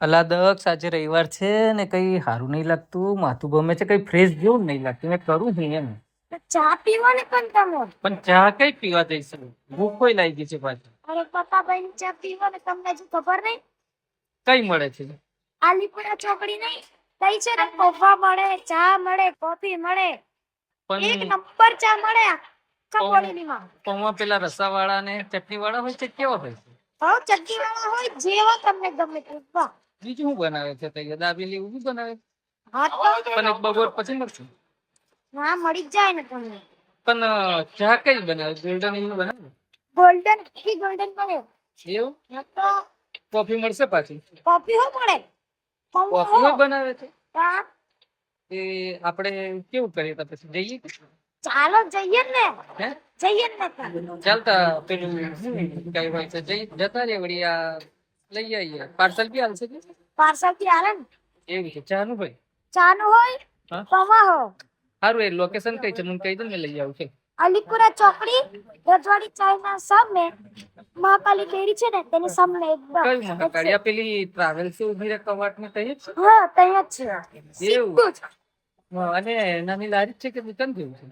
અલા દક્ષ આજે રવિવાર છે ને કઈ સારું નહીં લાગતું માથું ગમે છે કઈ ફ્રેશ જેવું નહીં લાગતું મેં કરું છું એમ. ચા પીવો ને પણ તમે? પણ ચા કઈ પીવા દઈશ ભૂખ કોઈ લાગી છે પાછી. અરે પપ્પા ભાઈ ચા પીવો ને તમને હજુ ખબર નહીં? કઈ મળે છે? આલીપુરા ચોકડી નહીં? કઈ છે ને પૌવા મળે ચા મળે કોફી મળે. એક નંબર ચા મળે આખા કોલોનીમાં. પૌવા પેલા રસાવાળા ને ચટણી વાળા હોય છે કેવા હોય છે? હા ચટણી વાળા હોય જેવા તમને ગમે તે વાહ બીજું શું બનાવે છે તઈ? દાબેલી બી બનાવે? પણ એક બપોર પછી મળશે? ના મળી જાય ને તમને. પણ ચા કઈ બનાવે? ગોલ્ડન એવું બનાવે? ગોલ્ડન કી ગોલ્ડન બને એવું? તો કોફી મળશે પાછી? કોફી હો મળે? કોફી હો. બનાવે છે? હા, એ આપણે કેવું કરીએ તો પછી? જઈએ? કે? ચાલો જઈએ ને. હે? જઈએ ને. ચાલતા પેલું કઈ હોય છે? જઈ જતા રે વળી આ લઈ આવીએ. પાર્સલ બી આવશે કે? પાર્સલથી આવે ને? એવું છે ચાનું ભાઈ ચાનું હોય? પવા હો. સારું એ લોકેશન કઈ છે? મને કહી દો ને લઈ આવું છે. અલીપુરા ચોકડી રજવાડી ચાઇના સામે મહાકાલી ડેરી છે ને તેની સામે એકદમ મહાકાળી? પેલી ટ્રાવેલ્સ ઊભી રહે કવાટમાં તઈ છે? હા ત્યાં જ છે. એવું? અને નાની લારી છે કે દુકાન જેવું છે?